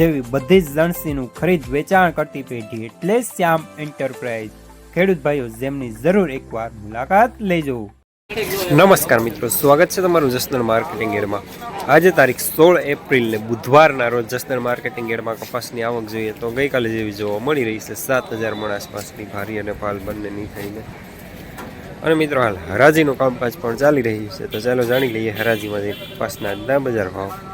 જેવી બધી જ લણસીનું ખરીદ વેચાણ કરતી પેઢી એટલે શ્યામ એન્ટરપ્રાઇઝ. ખેડૂત ભાઈઓ, જેમની જરૂર એકવાર મુલાકાત લેજો. નમસ્કાર મિત્રો, સ્વાગત છે તમારું જસનલ માર્કેટિંગ એરમાં આજે તારીખ સોળ એપ્રિલને બુધવારના રોજ જસનલ માર્કેટિંગ એરમાં કપાસની આવક જોઈએ તો ગઈકાલે જેવી જોવા મળી રહી છે. સાત હજાર મણ આસપાસની ભારી અને પાલ બંનેની થઈને. અને મિત્રો હાલ હરાજીનું કામકાજ પણ ચાલી રહ્યું છે. તો ચાલો જાણી લઈએ હરાજીમાંથી કપાસના આજના બજાર ભાવ.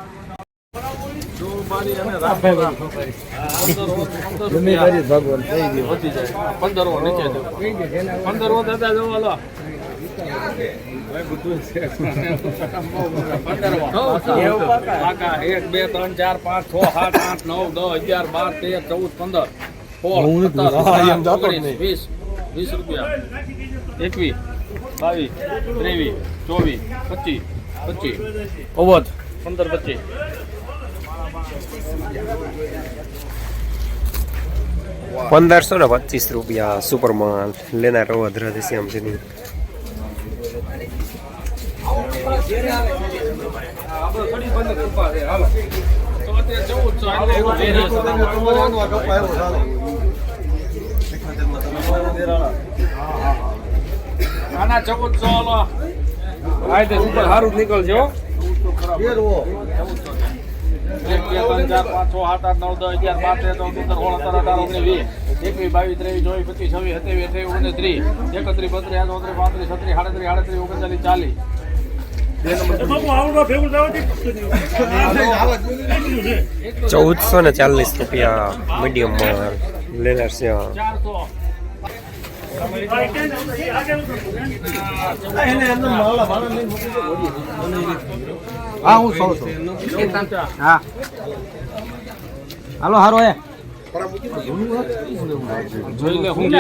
ભગવાન થઈ ગયું. પંદર દાદા એક બે ત્રણ ચાર પાંચ છ સાત આઠ નવ દસ અગિયાર બાર તેર ચૌદ પંદર. વીસ વીસ રૂપિયા. એકવીસ બાવીસ ત્રેવીસ ચોવીસ પચીસ પચીસ. પંદર પચીસ. પંદરસો ને પચીસ રૂપિયા છે હાલો તો અત્યારે ચૌદસો એટલે આના ચૌદસો હાલો. હા. તે ઉપર સારું જ નીકળશે હો એક બે ત્રણ ચાર પાંચ છ આઠ આઠ નવ દસ અગિયાર બાર તેર ચૌદ પંદર સોળ સત્તર અઢાર ઓગણીસ વીસ એકવીસ બાવીસ ત્રેવીસ ચોવીસ પચીસ છવ્વીસ સત્યાવીસ અઠાવીસ ઓગણીસ ત્રીસ એકત્રીસ બત્રીસ ચોત્રીસ પાંત્રીસ છત્રીસ સાડત્રીસ આડત્રીસ ઓગણચાલીસ ચાલીસ. ચૌદસો ને ચાલીસ રૂપિયા મીડિયમ માલ લેનાર છે ચારસો. હા હું સૌ છું. હા. હાલો હારો એ જોઈ લે હું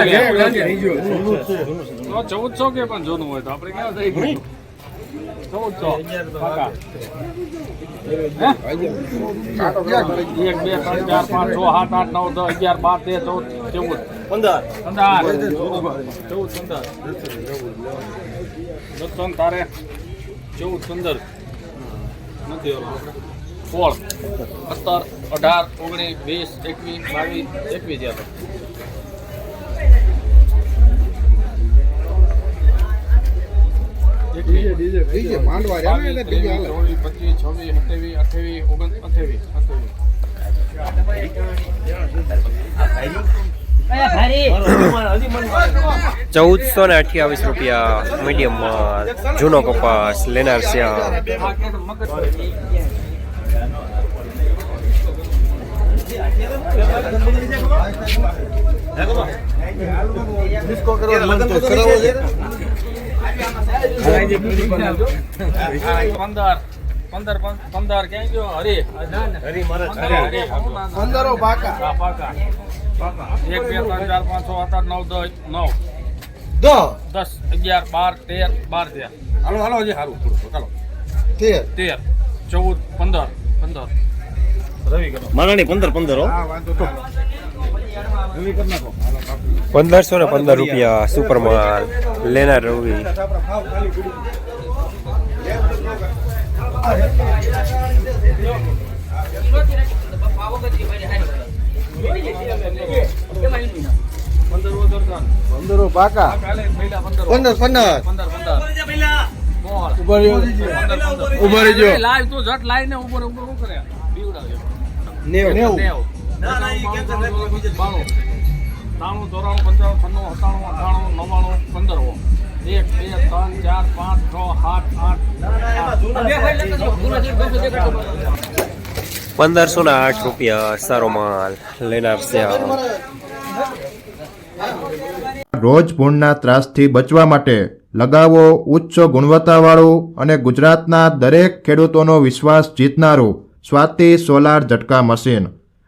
ચૌદસો કે પણ જોનું હોય તો આપણે ક્યાં થઈ ચૌદસો. એક બે ત્રણ ચાર પાંચ છ સાત આઠ નવ દસ અગિયાર બાર તેર ચૌદ ચૌદ. પંદર. પંદર. ચૌદ પંદર. દત્તન તારે. ચૌદ પંદર. નથી સોળ. સત્તર અઢાર ઓગણીસ વીસ એકવીસ બાવીસ એકવીસ યાર બીજે માંડવા રહ્યા ને એટલે બીજે હાલે. ચોવીસ પચીસ છવ્વીસ સત્યાવીસ અઠ્યાવીસ ઓગણ અઠ્યાવીસ અઠ્યાવીસ ચૌદસો ને અઠ્યાવીસ રૂપિયા મીડિયમ માલ જૂનો કપાસ લેનાર શ્યામ ડિસ્કો કરવા મન તો કરાવો છે પંદર પંદર પંદર ક્યાં એક બે ત્રણ ચાર પાંચ છ સાત આઠ નવ દસ દસ અગિયાર બાર તેર બાર તેર હાલો હાલો હજી સારું ચાલો તેર ચૌદ પંદર પંદર રવિ કરો પંદર પંદર પંદરસો ને પંદર રૂપિયા સુપર માલ લેનાર રવિ. પંદર પાકા. પંદર લાઈવ તું ઝટ લાઈવ ને ઉપર ઉપર કરે નેવ. નેવ. બાણું. ત્રાણું, ચોરાણું, પંચાણું, છન્નું, સત્તાણું, અઠાણું નવ્વાણું, પંદર એક બે ત્રણ ચાર પાંચ છ સાત આઠ. પંદરસો ને આઠ રૂપિયા સારો માલ લેનાર શ્યામ રોજ ભૂણના ત્રાસથી બચવા માટે લગાવો ઉચ્ચ ગુણવત્તાવાળું અને ગુજરાતના દરેક ખેડૂતોનો વિશ્વાસ જીતનારું સ્વાતિ સોલાર ઝટકા મશીન.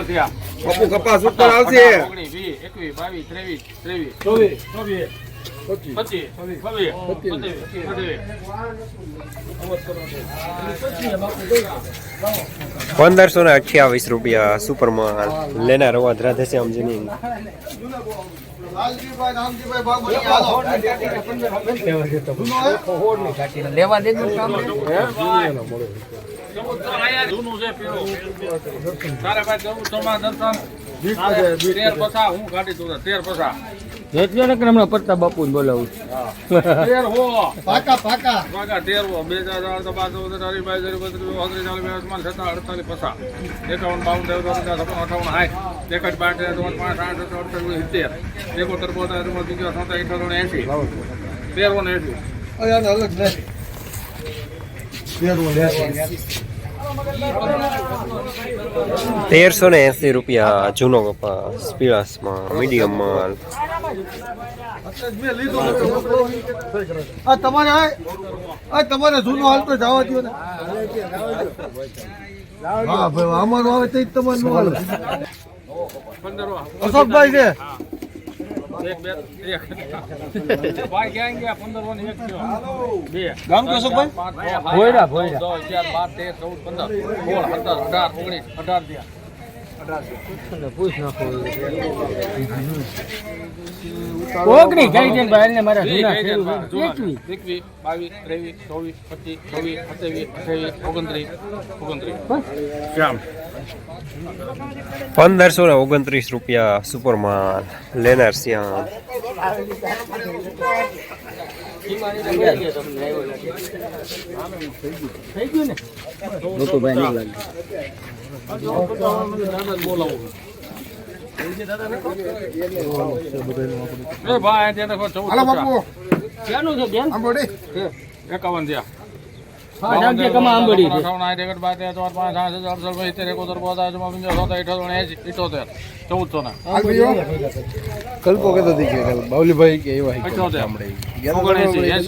મોલ થયા. પપ્પુ કપાસ ઉપર આવશે. ઓગણીસ વીસ એકવીસ બાવીસ ત્રેવીસ ત્રેવીસ ચોવીસ ચોવીસ પંદરસો ને અઠ્યાવીસ રૂપિયા સુપરમાં લેનાર હોવા રાધેશ્યામજીની લાલજીભાઈ રામજીભાઈ બાગોની હાલો ચૌદસો આયા જૂનું છે પીળું. તારે ભાઈ ચૌદસોમાં દર્શન તેર પસા હું કાઢી દઉં તેર પસા જેટલો ને હમણાં પડતા બાપુ ને બોલાવું તેર હો પાકા પાકા વાગા તેર હો બે ચાર ચાર તો બાર ચૌદ અઢાર બાવીસ ત્રેવીસ બત્રીસ ચોત્રીસ ચાલીસ બેતાલીસ છતાં અડતાલીસ પસા એકાવન બાવન ચોવીસ પચાસ છપ્પન અઠાવન સાઠ તેર પાંચ આઠ અડતાલીસ સિત્તેર એકોતેર બોતેર પંચોતેર સત્તર અઠાવન તેર એંશી અલગ લેશે તેરસો ને એસી રૂપિયા જૂનો કપાસ પીળાસમાં મીડિયમ માલ તમારે તમારે જૂનો હાલતો જવા દો ને. હા, ભાઈ અમારું આવે તો તમારે હાલે. અશોકભાઈ છે? ભોયરા, ભોયરા. બાર, તેર, ચૌદ, પંદર, સોળ, સત્તર, અઢાર, ઓગણીસ, અઢાર થયા. ઓગણી જાય છે ને મારા જૂના વીસ, ખેડૂત જૂના. એકવીસ. એકવીસ, બાવીસ, ત્રેવીસ, ચોવીસ, પચીસ, છવ્વીસ, સત્યાવીસ, અઠ્યાવીસ, ઓગણત્રીસ, ઓગણત્રીસ. પંદરસો ને ઓગણત્રીસ રૂપિયા સુપરમાન લેનાર શ્યામ થઈ ગયું ને એકાવન થયા કલ્પો કહેતો કે બાવલીભાઈ કે એવા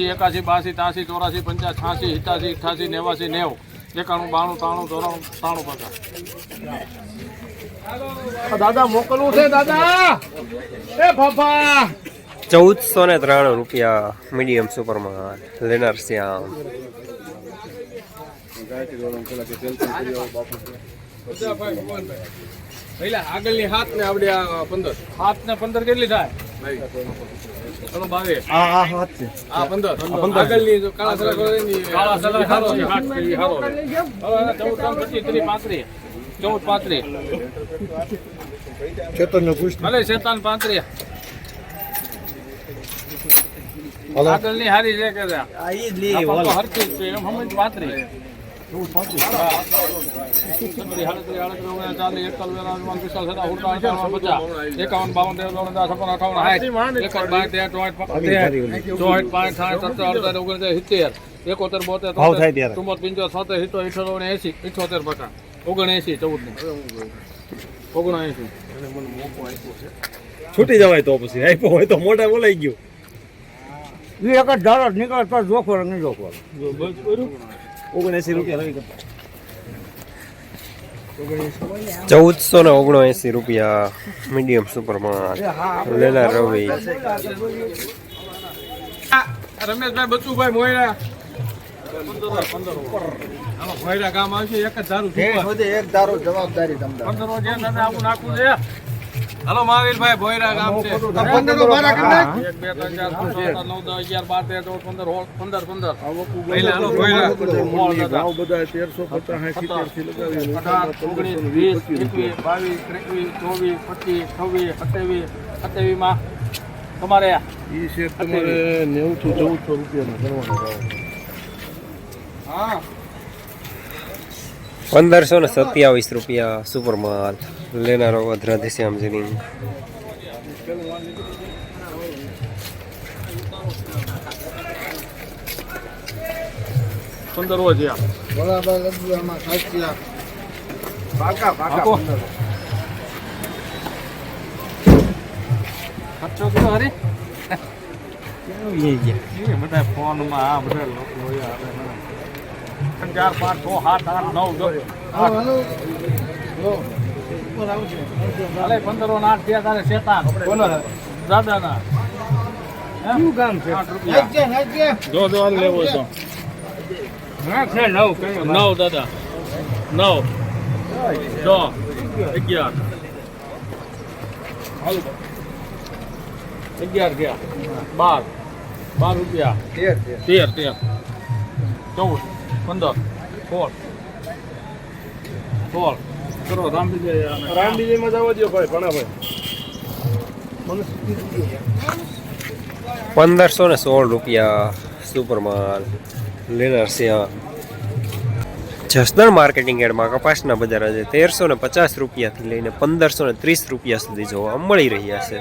એકાશી, બાસી, તાસી ચોરાસી, પંચાસી, છ્યાસી, સિત્યાસી, અઠ્યાસી, નેવાસી, નેવું, એકાણું, બાણું, ત્રાણું, ચોરાણું, ત્રાણું, પચાસ. દાદા મોકલવું છે દાદા? એ ફફા! ચૌદસો ને ત્રાણું રૂપિયા મીડિયમ સુપરમાં લેનાર શ્યામ આગળની હાથ ને આવડે પંદર. હાથ ને પંદર કેટલી થાય? હાથ છે આ પંદર આગળની જો કાળા સલા કરે ને કાળા સલા હારો છે હાથ છે. હારો છે હવે એને ચૌદ ત્રણ પચીસ ત્રીસ પાંત્રીસ ચૌદ પાંત્રીસ ચેતન ને પૂછ. ભલે પાંત્રીસ હાલો. આગળની હારી છે કે આ પંપો હરખી છે એમ સમજ હા. સત્તર, સિત્તેર, એકોતેર, બોતેર, તોતેર, ચુમ્મોતેર, પંચોતેર, છોતેર, સિત્તોતેર, ઇઠ્ઠોતેર, એંશી, ઇઠોતેર પચાસ, ઓગણએસી ચૌદ ઓગણએસી છૂટી જવાય તો પછી. આપ્યો હોય તો મોટા બોલાઈ ગયું. એક જ ધારો નીકળે તો જોખો નહીં જોખો. ઓગણએસી રૂપિયા. ચૌદસો ને ઓગણએંસી રૂપિયા મીડિયમ સુપરમાં લેલા રવિ. રમેશભાઈ બચુભાઈ મોયરા. હાલો, મોયરા ગામ આવશે એક જ ધારું એક ધારો જવાબદારી તમને. હાલો મહાવીરભાઈ ભોયરા ગામ છે. એક બે ત્રણ ચાર પાંચ છ સાત નવ દસ અગિયાર બાર તેર ચૌદ પંદર સોળ પંદર પંદર. પહેલા હાલો ભોયરા. મોળ દાદા. અઢાર ઓગણીસ વીસ એકવીસ બાવીસ ત્રેવીસ ચોવીસ પચીસ છવ્વીસ સત્યાવીસ સત્યાવીસમાં તમારે નેવું થી ચૌદસો રૂપિયા કરવાનો હા. પંદરસો ને સત્યાવીસ રૂપિયા સુપર માલ લેનારો વધરાધી શ્યામજીની પંદરવો છે આ. બધા લોકો આવે ત્રણ, ચાર પાંચ છ સાત આઠ નવ. જો અલે પંદરો ના આઠ થયા તારે શેતાન. દાદાના. શું કામ છે? આઠ રૂપિયા. નાખજે નાખજે જો જો લેવો તો. નવ દાદા. નવ. દસ અગિયાર. હાલ. અગિયાર ગયા. બાર. બાર રૂપિયા. તેર તેર. ચૌદ. પંદર સોળ સોળ કરો રામબીજે રામબીજેમાં જવા દો ભાઈ ભણાભાઈ પંદરસો ને સોળ રૂપિયા સુપરમાલ લેનાર સિંહ જસદણ માર્કેટિંગ એડમાં કપાસના બજાર આજે તેરસો ને પચાસ રૂપિયાથી લઈને પંદરસો ને ત્રીસ રૂપિયા સુધી જોવા મળી રહ્યા છે.